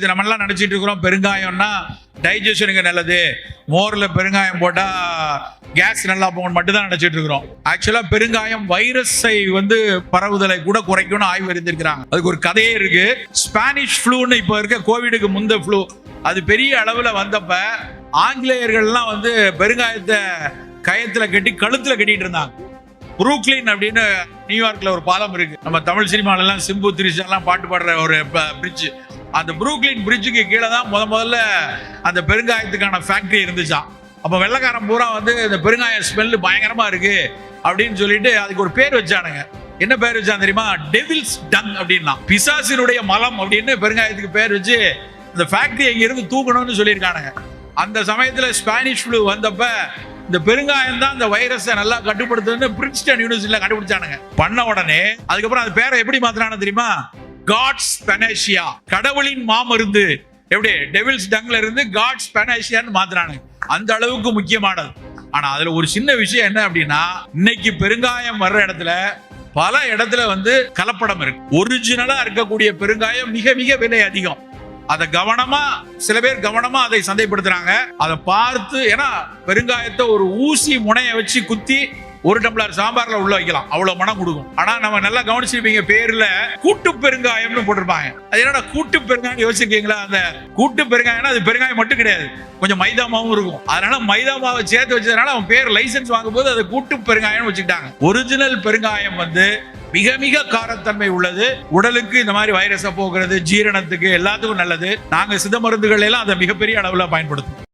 இது நம்மளாம் நினச்சிட்டு இருக்கிறோம். பெருங்காயம்னா டைஜஷனுக்கு நல்லது. மோரில் பெருங்காயம் போட்டால் கேஸ் நல்லா போகணும் மட்டும்தான் நினச்சிட்டு இருக்கிறோம். ஆக்சுவலாக பெருங்காயம் வைரஸை வந்து பரவுதலை கூட குறைக்கும்னு ஆய்வு இருந்திருக்கிறாங்க அதுக்கு ஒரு கதையே இருக்கு. ஸ்பானிஷ் ஃப்ளூன்னு இப்போ இருக்க கோவிடுக்கு முந்த ஃப்ளூ அது பெரிய அளவில் வந்தப்ப ஆங்கிலேயர்கள்லாம் வந்து பெருங்காயத்தை கயத்தில் கட்டி கழுத்தில் கட்டிட்டு இருந்தாங்க. புரூக்ளின் அப்படின்னு நியூயார்க்கில் ஒரு பாலம் இருக்கு. நம்ம தமிழ் சினிமாலெல்லாம் சிம்பு திரிஷா பாட்டு பாடுற ஒரு பிரிட்ஜ் அந்த புரூக்லின் பிரிட்ஜுக்கு கீழே தான் முத முதல்ல அந்த பெருங்காயத்துக்கான ஃபேக்ட்ரி இருந்துச்சான் அப்போ வெள்ளைக்காரன் பூரா வந்து இந்த பெருங்காய ஸ்மெல் பயங்கரமாக இருக்கு அப்படின்னு சொல்லிட்டு அதுக்கு ஒரு பேர் வச்சானுங்க. என்ன பேர் வச்சான் தெரியுமா? டெவில்ஸ் டங் அப்படின்னா பிசாசினுடைய மலம் அப்படின்னு பெருங்காயத்துக்கு பேர் வச்சு இந்த ஃபேக்ட்ரி இருந்து தூக்கணும்னு சொல்லியிருக்கானுங்க. அந்த சமயத்தில் ஸ்பானிஷ் ஃப்ளூ வந்தப்ப இந்த பெருங்காயம் தான் இந்த வைரஸை நல்லா கட்டுப்படுத்துன்னு பிரின்ஸ்டன் யூனிவர்சிட்டியில் கண்டுபிடிச்சானுங்க. பண்ண உடனே அதுக்கப்புறம் அது பேரை எப்படி மாத்திரானு தெரியுமா? காட்ஸ் பெனேஷியா கடவுளின் மாமருந்து. எப்படி? டெவில்ஸ் டங்ல இருந்து காட்ஸ் பெனேஷியான்னு மாத்தினானுங்க அந்த அளவுக்கு முக்கியமானது. ஆனா அதுல ஒரு சின்ன விஷயம் என்ன அப்படின்னா இன்னைக்கு பெருங்காயம் வர்ற இடத்துல பல இடத்துல வந்து கலப்படம் இருக்கு. ஒரிஜினலா இருக்கக்கூடிய பெருங்காயம் மிக மிக விலை அதிகம். அதை கவனமா சில பேர் கவனமா அதை சந்தைப்படுத்துறாங்க. அதை பார்த்து ஏன்னா பெருங்காயத்தை ஒரு ஊசி முனைய வச்சு குத்தி ஒரு டம்ளர் சாம்பார்ல உள்ள வைக்கலாம். அவ்வளவு மனம் கொடுக்கும். ஆனா நம்ம நல்லா கவனிச்சிருப்பீங்க பேர்ல கூட்டு பெருங்காயம்னு போட்டிருப்பாங்க. அது என்னடா கூட்டு பெருங்காயம் யோசிச்சிருக்கீங்களா? அந்த கூட்டு பெருங்காயம்னா அது பெருங்காயம் மட்டும் கிடையாது. கொஞ்சம் மைதா மாவும் இருக்கும். அதனால மைதா மாவை சேர்த்து வச்சதுனால அவன் பேர் லைசன்ஸ் வாங்கும் போது அதை கூட்டு பெருங்காயம்னு வச்சுக்கிட்டாங்க. ஒரிஜினல் பெருங்காயம் வந்து மிக மிக காரத்தன்மை உள்ளது. உடலுக்கு இந்த மாதிரி வைரஸை போக்குறது ஜீரணத்துக்கு எல்லாத்துக்கும் நல்லது. நாங்க சித மருந்துகள் எல்லாம் அதை மிகப்பெரிய அளவுல பயன்படுத்துவோம்.